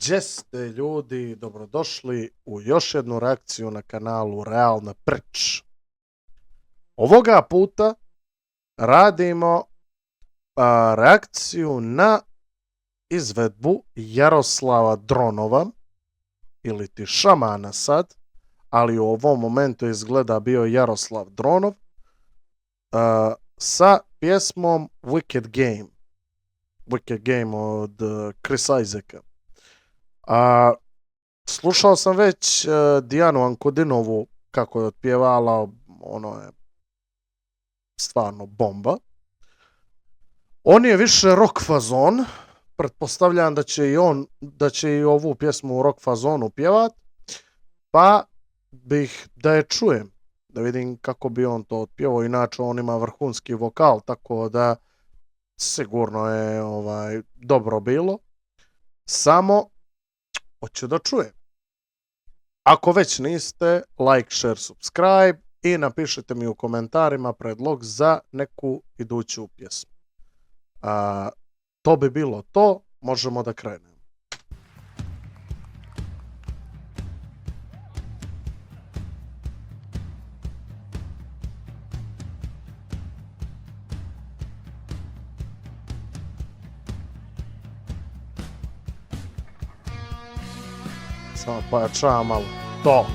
Gdje ste ljudi, dobrodošli u još jednu reakciju na kanalu Realna Prč. Ovoga puta radimo reakciju na izvedbu Jaroslava Dronova ili ti šamana sad, ali u ovom momentu izgleda bio Jaroslav Dronov a, sa pjesmom Wicked Game. Wicked Game od uh, Chris Isaaca. A, slušao sam već uh, Dijanu Ankodinovu kako je otpjevala, ono je stvarno bomba. On je više rock fazon, pretpostavljam da će i on, da će i ovu pjesmu u rock fazonu pjevat, pa bih da je čujem, da vidim kako bi on to otpjevao, inače on ima vrhunski vokal, tako da sigurno je ovaj dobro bilo. Samo hoću da čujem. Ako već niste, like, share, subscribe i napišite mi u komentarima predlog za neku iduću pjesmu. A, to bi bilo to, možemo da krenemo. Samo pojačavam malo. To.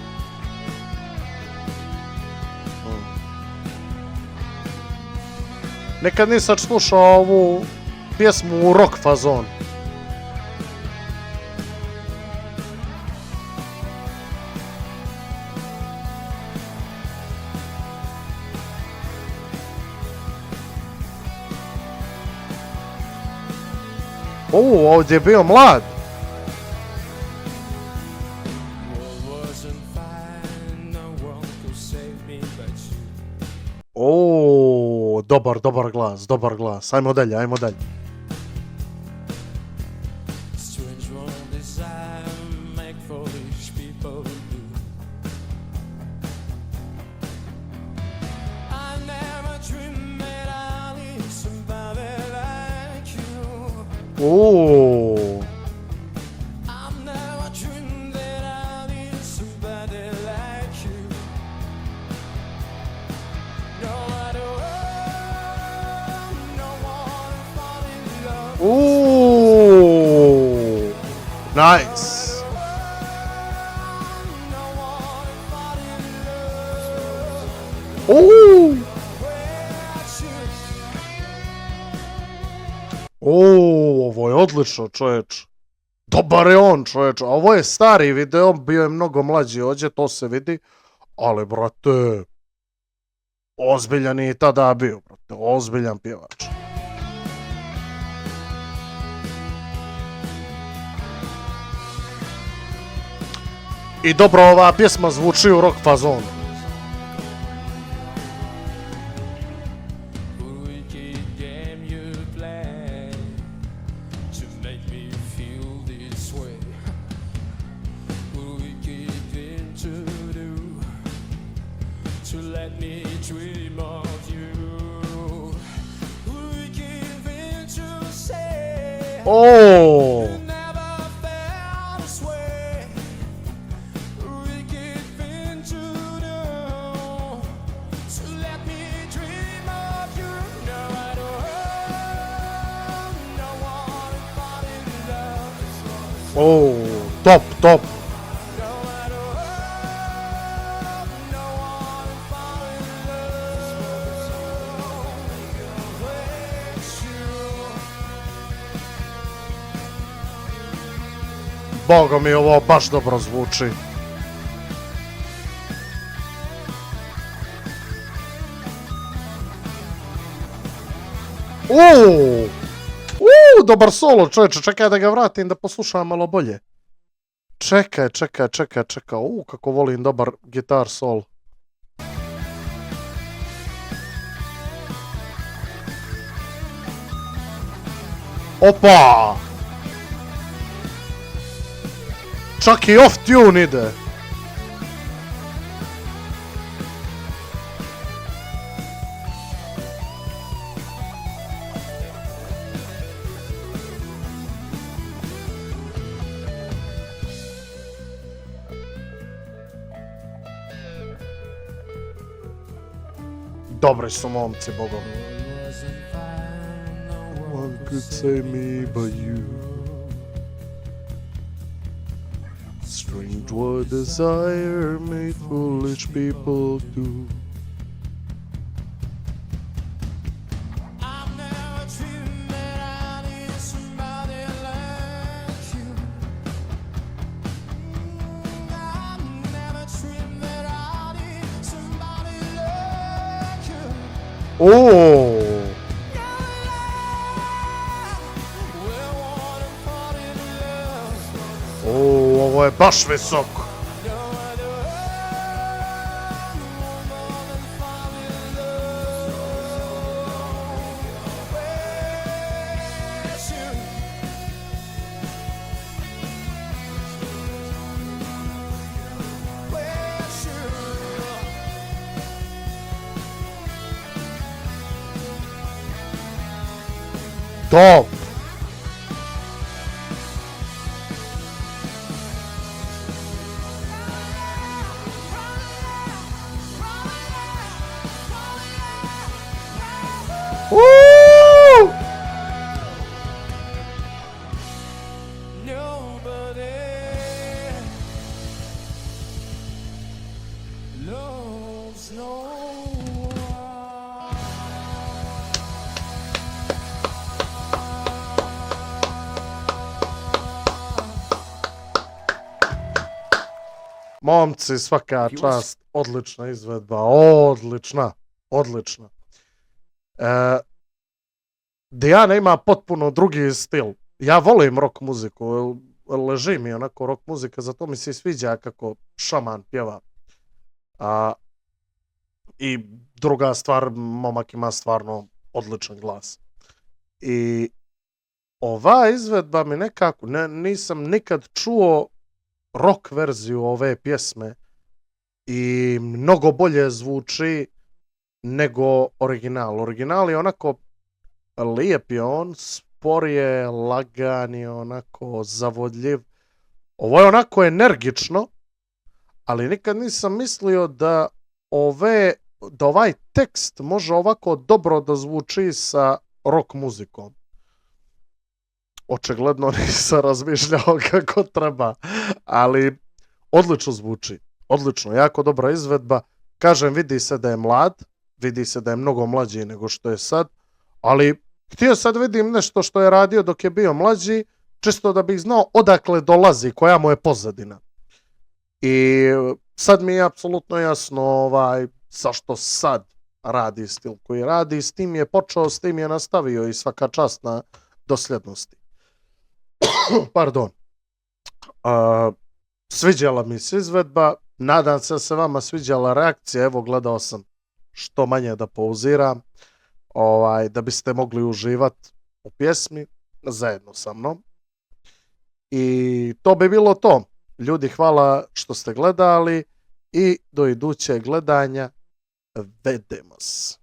Mm. Nekad nisam slušao ovu pjesmu u rock dobar, dobar glas, dobar glas. Ajmo dalje, ajmo dalje. Strange in love. o, nice. Love. O, ovo je odlično, čoveč. Dobar je on, čoveč. Ovo je stari video, bio je mnogo mlađi ođe, to se vidi. Ali, brate, ozbiljan je i tada bio, brate. Ozbiljan pjevač. I dobro ova pjesma zvuči u rock love with you. Boga mi ovo baš dobro zvuči. Uuu! Dobar solo čovječe, čekaj da ga vratim da poslušam malo bolje. Čekaj, čekaj, čekaj, čekaj, uuu, kako volim dobar gitar sol. Opa! Čak i off tune ide. Wasn't fine, no One could say me but you. Strange what desire made foolish people do. Oo. Oo, ouais, pas, je fais ça. Top! Momci, svaka čast, odlična izvedba, odlična, odlična. E, Dijana ima potpuno drugi stil. Ja volim rock muziku, leži mi onako rock muzika, zato mi se sviđa kako šaman pjeva. A, I druga stvar, momak ima stvarno odličan glas. I ova izvedba mi nekako, ne, nisam nikad čuo rock verziju ove pjesme i mnogo bolje zvuči nego original. Original je onako lijep je on, spor je, lagan je, onako zavodljiv. Ovo je onako energično, ali nikad nisam mislio da ove da ovaj tekst može ovako dobro da zvuči sa rock muzikom. Očigledno nisam razmišljao kako treba, ali odlično zvuči. Odlično, jako dobra izvedba. Kažem, vidi se da je mlad, vidi se da je mnogo mlađi nego što je sad, ali htio sad vidim nešto što je radio dok je bio mlađi, čisto da bih znao odakle dolazi, koja mu je pozadina. I sad mi je apsolutno jasno ovaj, zašto sad radi stil koji radi, s tim je počeo, s tim je nastavio i svaka čast na dosljednosti. Pardon. A, sviđala mi se izvedba, nadam se da se vama sviđala reakcija, evo gledao sam što manje da pauziram, ovaj, da biste mogli uživati u pjesmi zajedno sa mnom. I to bi bilo to. Ljudi, hvala što ste gledali i do idućeg gledanja. Vedemo se.